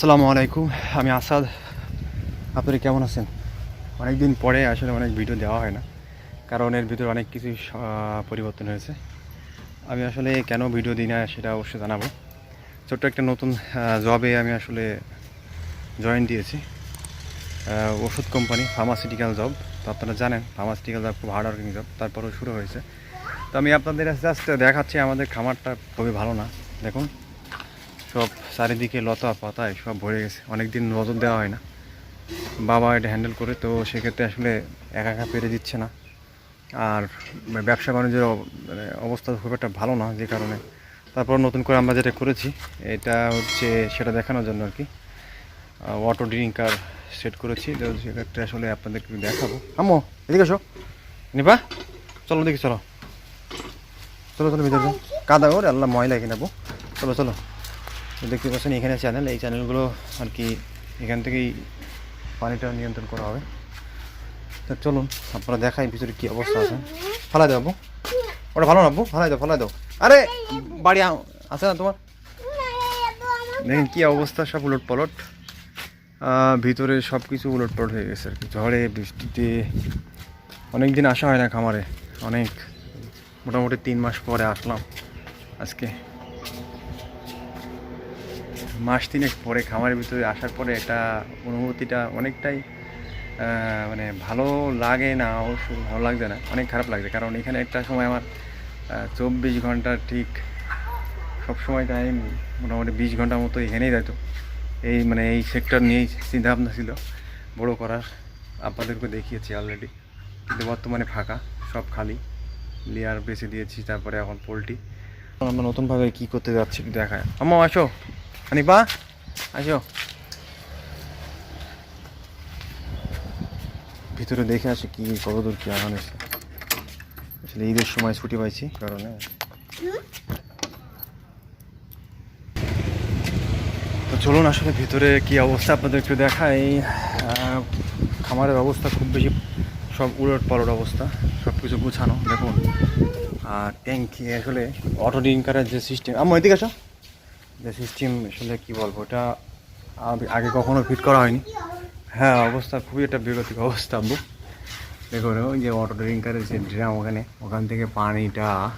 আসসালামু আলাইকুম আমি আসাদ। আপনারা কেমন আছেন? অনেক দিন পরে আসলে অনেক ভিডিও দেওয়া হয় না কারণ এর ভিতরে অনেক আহ, পরিবর্তন হয়েছে। আমি আসলে কেন ভিডিও দিই না সেটা অবশ্যই জানাব। ছোট্ট একটা নতুন জবে আমি আসলে জয়েন দিয়েছি। ওষুধ কোম্পানি ফার্মাসিউটিক্যাল জব তো আপনারা জানেন ফার্মাসিউটিক্যাল জব খুব হার্ড ওয়ার্কিং জব তারপরেও শুরু হয়েছে। তো আমি আপনাদের জাস্ট দেখাচ্ছি আমাদের খামারটা খুবই ভালো না। দেখুন। সব চারিদিকে লতা পাতায় সব ভরে গেছে। অনেক দিন নজর দেওয়া হয় না। বাবা এটা হ্যান্ডেল করে, তো সেক্ষেত্রে আসলে একা একা পেরে দিচ্ছে না। আর ব্যবসা বাণিজ্যের মানে অবস্থা খুব একটা ভালো না যে কারণে। তারপর নতুন করে আমরা যেটা করেছি, এটা হচ্ছে সেটা দেখানোর জন্য আর কি। অটো ড্রিঙ্কার সেট করেছি। তো সেক্ষেত্রে আসলে আপনাদেরকে দেখাবো। আম্মু, এদিকে আসো নিপা, চলো দেখি চলো। চলো চলো ভিতরে কাদা ওর, আল্লাহ ময়লা এখানে নেব চলো চলো। দেখতে পাচ্ছেন এখানে চ্যানেল এই চ্যানেলগুলো আর কি এখান থেকেই পানিটা নিয়ন্ত্রণ করা হবে। তো চলুন, আপনারা দেখাই ভিতরে কী অবস্থা আছে। ফালাই দাও আব্বু। ওটা ভালো না আব্বু? ফালাই দাও ফালাই দাও। আরে, বাড়ি আছে না তোমার? দেখেন কী অবস্থা, সব উলট পলট ভিতরে সব কিছু উলট পলট হয়ে গেছে আর কি। ঝড়ে, বৃষ্টিতে। অনেক দিন আসা হয় না খামারে। অনেক। মোটামুটি তিন মাস পরে আসলাম আজকে। মাস তিনেক পরে খামারের ভিতরে আসার পরে এটা অনুভূতিটা অনেকটাই মানে ভালো লাগে না অবশ্য ভালো লাগছে না অনেক খারাপ লাগছে। কারণ এখানে একটা সময় আমার চব্বিশ ঘণ্টা ঠিক সব সময় টাইম মোটামুটি বিশ ঘণ্টার মতো এখানেই যেত এই মানে এই সেক্টর নিয়েই চিন্তা ভাবনা ছিল বড় করার। আপনাদেরকে দেখিয়েছি অলরেডি কিন্তু বর্তমানে ফাঁকা সব খালি। লেয়ার বেছে দিয়েছি তারপরে এখন পোলট্রি। আমরা নতুনভাবে কি করতে যাচ্ছি দেখায়। আম্মা আসো। হানিপা আসো। ভিতরে দেখে আসি কি, কতদূর কি আগানো হয়েছে। আসলে ঈদের সময় ছুটি পাইছি, কারণে। তো চলুন আসলে ভিতরে কি অবস্থা আপনাদের একটু দেখাই। খামারের অবস্থা খুব বেশি, সব উলট পালট অবস্থা সব কিছু গুছানো, দেখুন। আর ট্যাঙ্কি, আসলে অটো ড্রিঙ্কারের যে সিস্টেম আমার এদিকে আসো। সিস্টেম আসলে কি বলব, ওটা আগে- কখনো ফিট করা হয়নি। হ্যাঁ অবস্থা খুবই একটা বিরতিক অবস্থা, আব্বু। দেখুন ওই যে অটো ড্রিঙ্কারের যে ড্রাম ওখানে, ওখান থেকে পানিটা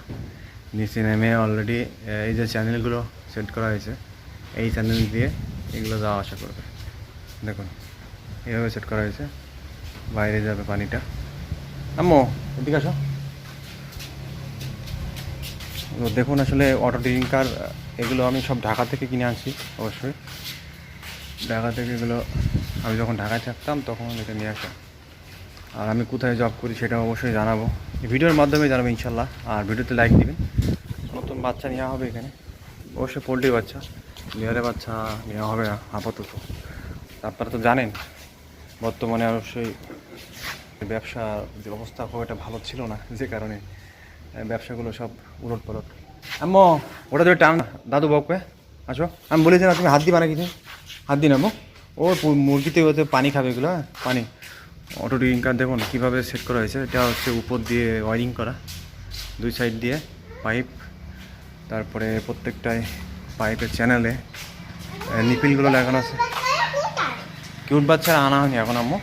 নিচে নেমে অলরেডি এই যে চ্যানেলগুলো সেট করা হয়েছে, এই চ্যানেল দিয়ে এগুলো যাওয়া আসা করবে। দেখুন, এভাবে সেট করা হয়েছে, বাইরে যাবে পানিটা। আম্মু, এদিকে আসো। দেখুন আসলে অটো ড্রিঙ্কার এগুলো আমি সব ঢাকা থেকে কিনে আনছি, অবশ্যই। ঢাকা থেকে এগুলো আমি যখন ঢাকায় থাকতাম, তখন এটা নিয়ে আসা। আর আমি কোথায় জব করি সেটা অবশ্যই জানাব। ভিডিওর মাধ্যমে জানাব ইনশাল্লাহ, আর ভিডিওতে লাইক দিবেন। নতুন বাচ্চা নেওয়া হবে এখানে। অবশ্যই পোলট্রি বাচ্চা লেয়ারের বাচ্চা নেওয়া হবে না, আপাতত। আপনারা তো জানেন, বর্তমানে অবশ্যই ব্যবসা যে অবস্থা খুব একটা ভালো ছিল না, যে কারণে ব্যবসাগুলো সব উলট পালট আম্মু! ওটা তুমি টান। দাদু বকবে আসো। আমি বলেছি না, তুমি হাত দিবা না কিছু হাত দিন আম্মু ও মুরগিতে ওতে পানি খাবে এগুলো হ্যাঁ? পানি। অটো ড্রিঙ্কার দেখুন কীভাবে সেট করা হয়েছে। এটা হচ্ছে উপর দিয়ে ওয়ারিং করা, দুই সাইড দিয়ে পাইপ তারপরে প্রত্যেকটায় পাইপের চ্যানেলে নিপিলগুলো লাগানো আছে। কিউট বাচ্চা আনা হয়নি এখন, আম্মু।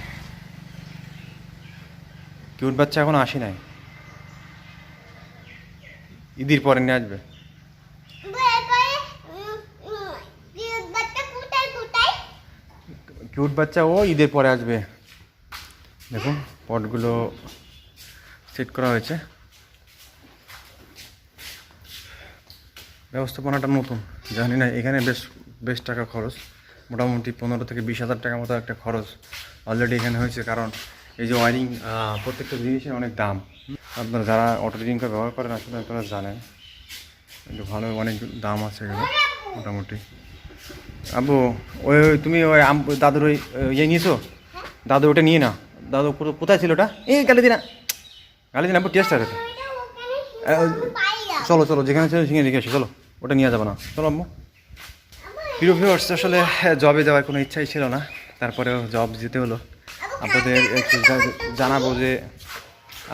কিউট বাচ্চা এখন আসি নাই। ঈদের পরে নিয়ে আসবে। কিউট বাচ্চা, ও ঈদের পরে আসবে। দেখুন, পটগুলো সেট করা হয়েছে। ব্যবস্থাপনাটা নতুন, জানি না, এখানে বেশ বেশ টাকা খরচ। মোটামুটি পনেরো থেকে বিশ হাজার টাকা মতো একটা খরচ অলরেডি এখানে হয়েছে, কারণ এই যে ওয়ারিং প্রত্যেকটা জিনিসের অনেক দাম। আপনারা যারা অটো ড্রিঙ্কার ব্যবহার করেন, আসলে আপনারা জানেন ভালো অনেক দাম আছে এগুলো, মোটামুটি। আবু, ওই তুমি ওই দাদুর ওই ইয়ে নিয়েছো? দাদু ওটা নিয়ে না দাদু কোথায় ছিল ওটা? এই গালি দিনা। গালি দিন আবু টেস্ট আছে চলো চলো, যেখানে ছিল সেখানে রেখে চলো, ওটা নিয়ে যাব না। চলো, আম্মু। প্রিয় ভিউয়ার্স আসলে জবে যাওয়ার কোনো ইচ্ছাই ছিল না। তারপরেও জব যেতে হলো। আপনাদের একটু জানাব যে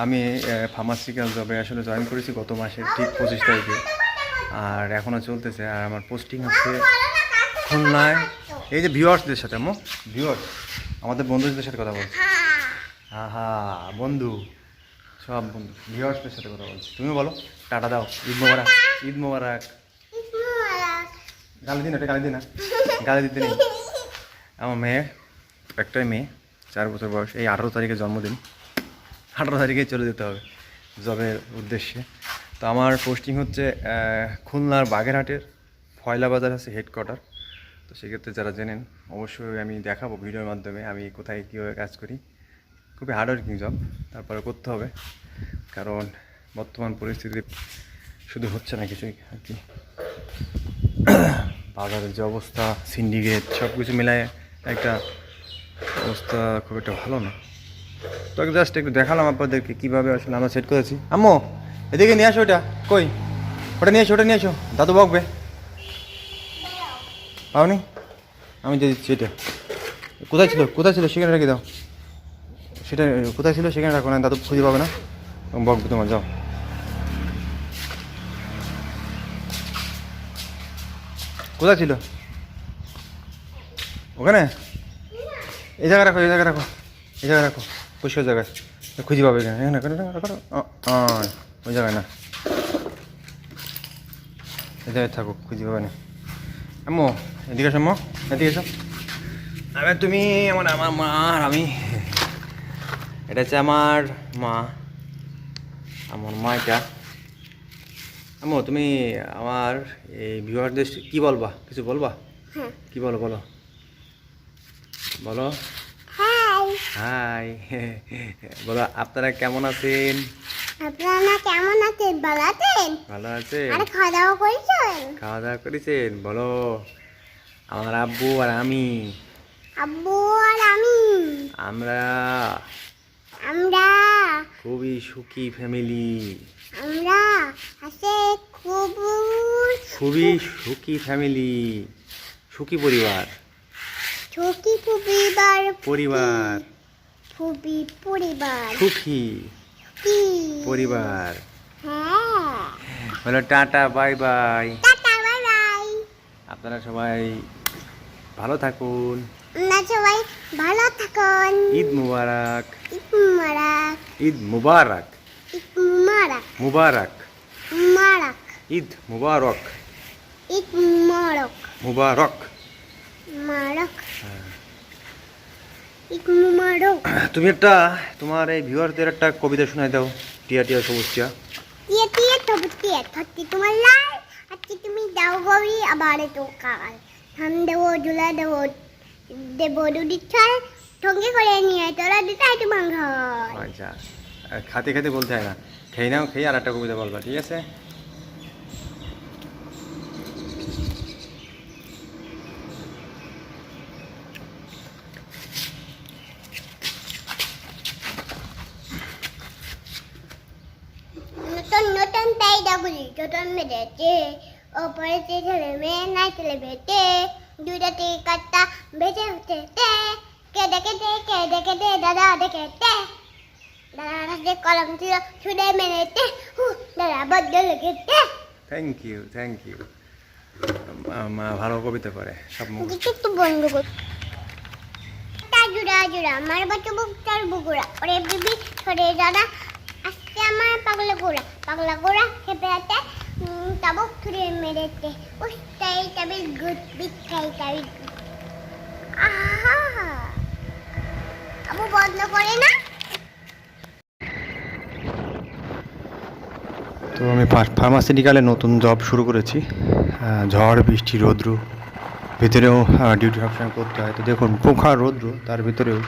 আমি ফার্মাসিক্যাল জবে আসলে জয়েন করেছি গত মাসে ঠিক পঁচিশ তারিখে। আর এখনও চলতেছে। আর আমার পোস্টিং হচ্ছে খুলনায়। এই যে ভিউয়ার্সদের সাথে, আম্মু। ভিউয়ার্স আমাদের বন্ধুদের সাথে কথা বলছি। হ্যাঁ বন্ধু। সব বন্ধু ভিউয়ার্সদের সাথে কথা বলছি। তুমি বলো, টাটা দাও। ঈদ মোবারক ঈদ মোবারক। গালি দিন এটা গালি দিন না। গালি দিতে নেই। আমার মেয়ে, একটাই মেয়ে, চার বছর বয়স। এই আঠারো তারিখে জন্মদিন। আঠারো তারিখে চলে যেতে হবে জবের উদ্দেশ্যে। তো আমার পোস্টিং হচ্ছে খুলনার বাগেরহাটের ফয়লা বাজার আছে হেডকোয়ার্টার তো সেক্ষেত্রে যারা জেনেন, অবশ্যই আমি দেখাবো ভিডিওর মাধ্যমে আমি কোথায় কীভাবে কাজ করি। খুবই হার্ড ওয়ার্কিং জব তারপরে করতে হবে। কারণ বর্তমান পরিস্থিতি শুধু হচ্ছে না কিছুই আর কি। বাজারের যে অবস্থা সিন্ডিকেট সব কিছু মিলায় একটা অবস্থা খুব একটা ভালো না। তো জাস্ট একটু দেখালাম আপনাদেরকে কীভাবে আসলে আমরা সেট করেছি। আম্মু, এদিকে নিয়ে আসো ওটা। কই? ওটা নিয়ে এসো ওটা নিয়ে এসো দাদু বকবে। পাওনি আমি দিয়ে দিচ্ছি এটা। কোথায় ছিল? কোথায় ছিল? সেখানে রেখে দাও। সেটা, কোথায় ছিল? সেখানে রাখো, না দাদু খুঁজে পাবে না। বকবে তোমার, যাও। কোথায় ছিল? ওখানে? এই জায়গায় রাখো, এই জায়গায় রাখো। এই জায়গায় রাখো। পরিষ্কার জায়গায়। খুঁজে পাবে এখানে এখানে ওই জায়গায় না। এই জায়গায় থাকো, খুঁজে পাবে না। আম্মু এদিকে এসো আম্মু এদিকে এসো। আরে তুমি আমার আমার মা আর আমি। এটা হচ্ছে আমার মা। আমার মা এটা। আম্মু তুমি আমার এই ভিউয়ারদের কি বলবা? কিছু বলবা? হ্যাঁ। কি বলো বলো? বলো। হাই হাই বলো আপনারা কেমন আছেন? আপনারা কেমন আছেন? ভালো আছেন? ভালো আছেন। আরে খাওয়া দাওয়া করেছেন? খাওয়া দাওয়া করেছেন বলো। আমার আব্বু আর আমি। আব্বু আর আমি। আমরা আমরা খুবই সুখী ফ্যামিলি। আমরা আছে খুব খুবই সুখী ফ্যামিলি। সুখী পরিবার। ছোটি পরিবার। পরিবার। খুবই পরিবার। সুখী। পরিবার। হ্যাঁ। Tata bye bye. Tata bye bye. আপনারা সবাই ভালো থাকুন। সবাই ভালো থাকুন। ঈদ মুবারক। ঈদ মুবারক। ঈদ মুবারক। ঈদ মুবারক। মুবারক। মুবারক। ঈদ মুবারক। ঈদ মুবারক। মুবারক। মুবারক। মুবারক তুমি একটা তোমার এই ভিউয়ারদের একটা কবিতা শোনাই দাও টিয়া টিয়া সবুজ টিয়া। টিয়ে টিয়ে তবু টিয়ে থাকতে তোমার লাল আজকে তুমি দাও গবি আবার তো কাল। ধান দেবো জুলা দেবো দেবো দুটি ছাল ঠঙ্গে করে নিয়ে তোরা দুটাই তোমার ঘর আচ্ছা খাতে খাতে বলতে হয় না। খেয়ে নাও খেয়ে আর একটা কবিতা বলবা ঠিক আছে নতুন নতুন তাই ডাগুলি নতুন মেরেছে ওপরে যে ছেলে মেয়ে নাই ছেলে বেটে দুটা টিকাটা বেঁচে হচ্ছে তে কেটে কেটে কেটে কেটে দাদা দেখেতে দাদা হাতে কলম ছিল ছুড়ে মেরেতে হু দাদা বড্ড লেগেতে থ্যাংক ইউ থ্যাংক ইউ মা ভালো কবিতা করে সব মুখ। দিকে একটু বন্ধ কর। তা জুড়া জুড়া আমার বাচ্চা বুক তার বুকুরা ওরে বিবি সরে দাদা আমার পাগলা গোড়া। পাগলা গোড়া খেপে আছে তাবক ছুড়ে মেরেছে। উস্তাই তাবিল গুড বিখাই তাবিল আহা! বন্ধ করে না? তো আমি ফার্মাসিউটিক্যালে নতুন জব শুরু করেছি। ঝড়, বৃষ্টি, রৌদ্র, ভিতরেও ডিউটি সবসময় করতে হয়। তো দেখুন, পোখা রৌদ্র, তার ভিতরেও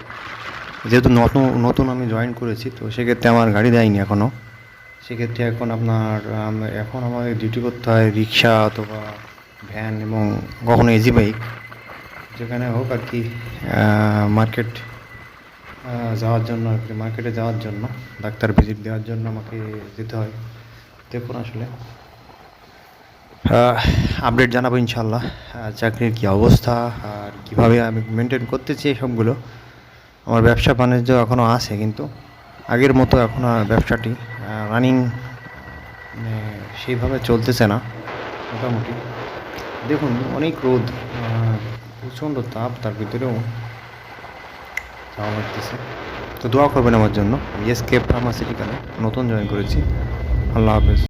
যেহেতু নতুন নতুন আমি জয়েন করেছি, তো সেক্ষেত্রে আমার গাড়ি দেয়নি এখনও সেক্ষেত্রে এখন আপনার এখন আমাদের ডিউটি করতে হয় রিক্সা অথবা ভ্যান এবং কখনো এজি বাইক যেখানে হোক আর কি মার্কেট যাওয়ার জন্য আর কি মার্কেটে যাওয়ার জন্য, ডাক্তার ভিজিট দেওয়ার জন্য আমাকে যেতে হয়। দেখুন আসলে। আপডেট জানাব ইনশাল্লাহ চাকরির কী অবস্থা, আর কীভাবে আমি মেনটেন করতেছি সবগুলো। আমার ব্যবসা বাণিজ্য এখনও আছে, কিন্তু আগের মতো এখন আর ব্যবসাটি রানিং মানে সেইভাবে চলতেছে না, মোটামুটি। দেখুন, অনেক রোদ প্রচণ্ড তাপ, তার ভিতরেও যাওয়া লাগতেছে। তো দোয়া করবেন আমার জন্য এসকে ফার্মাসিউটিক্যালে নতুন জয়েন করেছি। আল্লাহ হাফেজ।